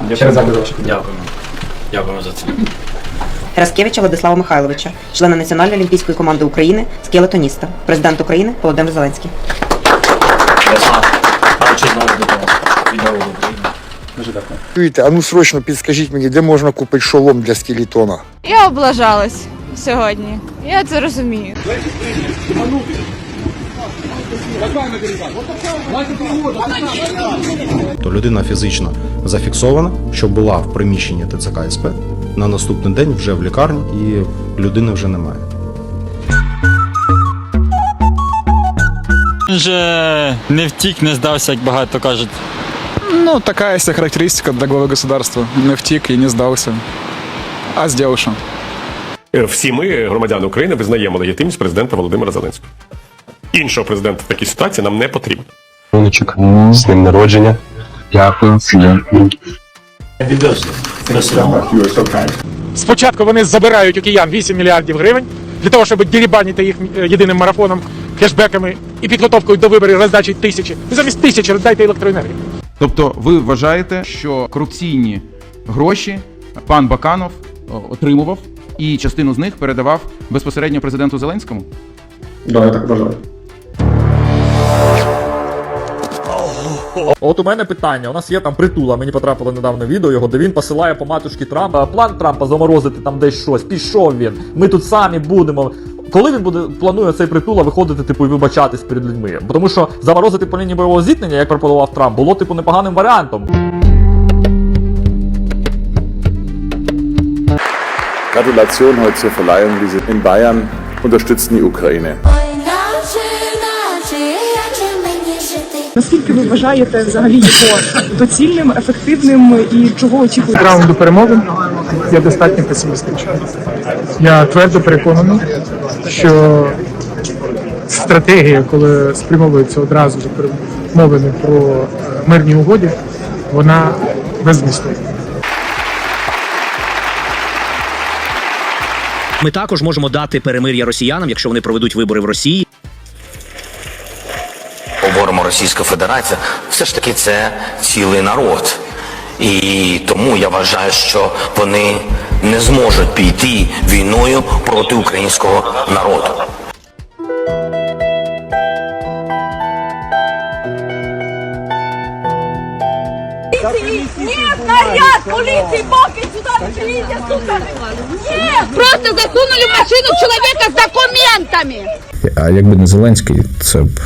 Дякую. Ще раз дякую за вашу Дякую. Дякую за це. Гераскевича Владислава Михайловича, члена Національної олімпійської команди України, скелетоніста, президент України Володимир Зеленський. Чуєте, а ну срочно підскажіть мені, де можна купити шолом для скелетона? Я облажалась сьогодні. Я це розумію. То людина фізично зафіксована, що була в приміщенні ТЦК СП. На наступний день вже в лікарні і людини вже немає. Він же не втік, не здався, як багато кажуть. Ну, такая есть характеристика для главы государства. Не втік і не здався. А? Е, Всі ми, громадяни України, визнаємо легітимність президента Володимира Зеленського. Іншого президента в такій ситуації нам не потрібно. Сонечок, з ним народження. Дякую. Спочатку вони забирають у киян 8 мільярдів гривень для того, щоб дірібаніти їх е, єдиним марафоном, кешбеками і підготовкою до виборів роздачі тисячі. Ви замість тисячі роздайте електроенергію. Тобто ви вважаєте, що корупційні гроші пан Баканов отримував і частину з них передавав безпосередньо президенту Зеленському? Да, я так вважаю. От у мене питання. У нас є там притула. Мені потрапило недавно відео його, де він посилає по матушки Трампа. План Трампа заморозити там десь щось. Пішов він. Ми тут самі будемо. Коли він буде планує цей притула виходити, типу, і вибачатись перед людьми? Тому що заморозити по лінії бойового зіткнення, як пропонував Трамп, було типу непоганим варіантом. Gratulation heute zur Verleihung diese in Bayern unterstützen die Ukraine. Наскільки ви вважаєте взагалі його доцільним, ефективним і чого очікуєте? Раунду перемоги я достатньо песимістичний. Я твердо переконаний, що стратегія, коли спрямовується одразу до перемовини про е, мирні угоді, вона беззмістовна. Ми також можемо дати перемир'я росіянам, якщо вони проведуть вибори в Росії. Російська Федерація, все ж таки це цілий народ. І тому я вважаю, що вони не зможуть піти війною проти українського народу. Ні, наряд поліції, поки сюди не приїде, сука! Ні! Просто засунули в машину чоловіка з документами! А якби не Зеленський, це б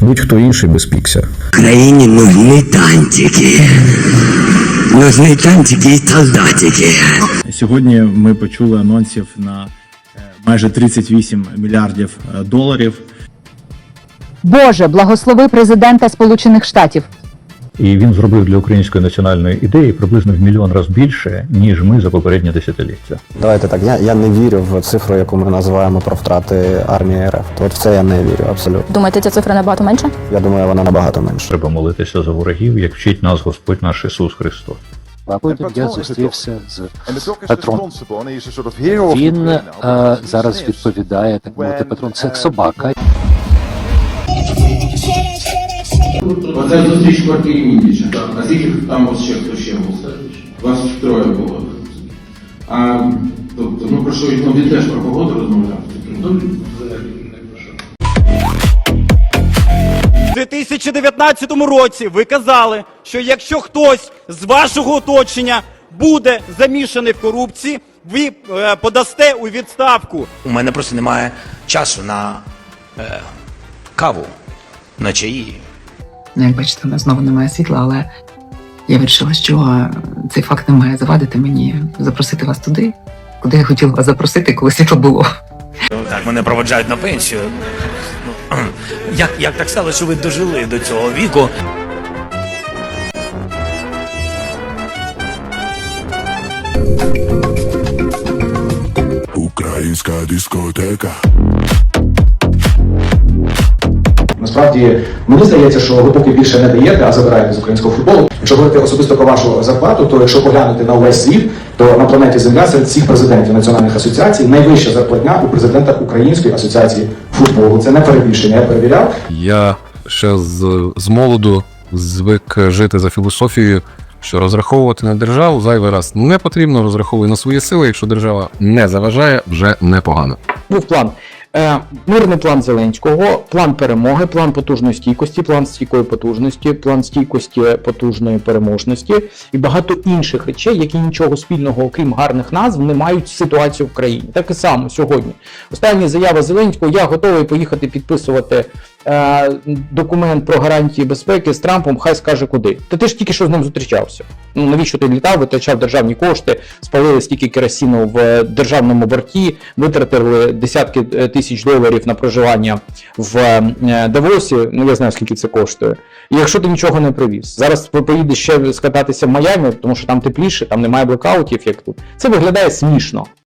будь-хто інший без пікся. Країні нужні тантики. Нужні тантики і солдатики. Сьогодні ми почули анонсів на е, майже 38 мільярдів е, доларів. Боже, благослови президента Сполучених Штатів. І він зробив для української національної ідеї приблизно в мільйон разів більше, ніж ми за попередні десятиліття. Давайте так, я, я не вірю в цифру, яку ми називаємо про втрати армії РФ. От в це я не вірю абсолютно. Думаєте, ця цифра набагато менша? Я думаю, вона набагато менша. Треба молитися за ворогів, як вчить нас Господь наш Ісус Христос. Я зустрівся з Петром. Він е, зараз відповідає, так мовити, Петрон, це як собака. Оце зустріч в квартирі Міндіча. А скільки там ось ще хто ще був? Вас троє було. А тобто, ну про що ну, він теж про погоду розмовляв. Ну, У 2019 році ви казали, що якщо хтось з вашого оточення буде замішаний в корупції, ви е, подасте у відставку. У мене просто немає часу на е, каву, на чаї. Ну, як бачите, у нас знову немає світла, але я вирішила, що цей факт не має завадити мені запросити вас туди, куди я хотіла вас запросити, коли світло було. Так, мене проводжають на пенсію. Ну, Як, як так стало, що ви дожили до цього віку? Українська дискотека. Насправді мені здається, що ви поки більше не даєте, а забираєте з українського футболу. Якщо говорити особисто про вашу зарплату, то якщо поглянути на увесь світ, то на планеті Земля серед всіх президентів національних асоціацій найвища зарплатня у президента Української асоціації футболу. Це не перебільшення. Я перевіряв. Я ще з, з молоду звик жити за філософією що розраховувати на державу зайвий раз не потрібно, розраховуй на свої сили. Якщо держава не заважає, вже непогано. був план. Е, мирний план Зеленського, план перемоги, план потужної стійкості, план стійкої потужності, план стійкості потужної переможності і багато інших речей, які нічого спільного, окрім гарних назв, не мають ситуацію в країні. Так і само сьогодні. Остання заява Зеленського: я готовий поїхати підписувати. Е, Документ про гарантії безпеки з Трампом, хай скаже куди. Та ти ж тільки що з ним зустрічався. Ну навіщо ти літав, витрачав державні кошти, спалили стільки керосіну в державному борті, витратили десятки е, тисяч доларів на проживання в е, Давосі. Ну я знаю скільки це коштує. І якщо ти нічого не привіз, зараз по- поїдеш ще скататися в Майамі, тому що там тепліше, там немає блекаутів, як тут. Це виглядає смішно.